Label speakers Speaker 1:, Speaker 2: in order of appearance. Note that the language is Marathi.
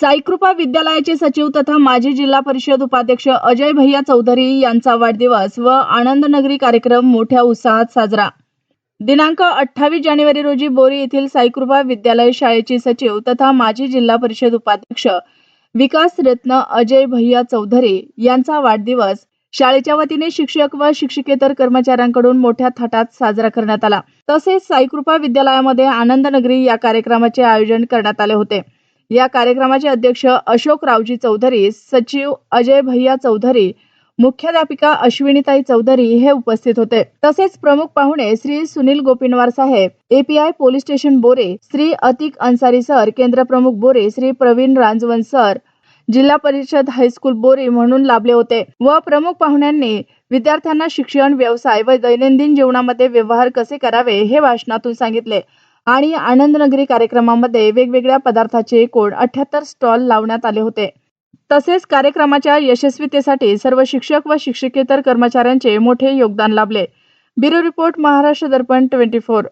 Speaker 1: साईकृपा विद्यालयाचे सचिव तथा माजी जिल्हा परिषद उपाध्यक्ष अजय भैया चौधरी यांचा वाढदिवस व आनंदनगरी कार्यक्रम मोठ्या उत्साहात साजरा. दिनांक अठ्ठावीस जानेवारी रोजी बोरी येथील साईकृपा विद्यालय शाळेचे सचिव तथा माजी जिल्हा परिषद उपाध्यक्ष विकास रत्न अजय भैया चौधरी यांचा वाढदिवस शाळेच्या वतीने शिक्षक व शिक्षकेतर कर्मचाऱ्यांकडून मोठ्या थाटात साजरा करण्यात आला. तसेच साईकृपा विद्यालयामध्ये आनंदनगरी या कार्यक्रमाचे आयोजन करण्यात आले होते. या कार्यक्रमाचे अध्यक्ष अशोक रावजी चौधरी सचिव अजय भैया चौधरी मुख्याध्यापिका अश्विनीताई चौधरी हे उपस्थित होते. तसेच प्रमुख पाहुणे श्री सुनील गोपिनवार साहेब API police station Bore Shri Atik Ansari sir केंद्र प्रमुख बोरे श्री प्रवीण रांजवन सर जिल्हा परिषद हायस्कूल बोरी म्हणून लाभले होते व प्रमुख पाहुण्यांनी विद्यार्थ्यांना शिक्षण व्यवसाय व दैनंदिन जीवनामध्ये व्यवहार कसे करावे हे भाषणातून सांगितले. आणि आनंदनगरी कार्यक्रमामध्ये वेगवेगळ्या पदार्थाचे एकूण अठ्याहत्तर स्टॉल लावण्यात आले होते. तसेच कार्यक्रमाच्या यशस्वीतेसाठी सर्व शिक्षक व शिक्षकेतर कर्मचाऱ्यांचे मोठे योगदान लाभले. Bureau report Maharashtra Darpan twenty four.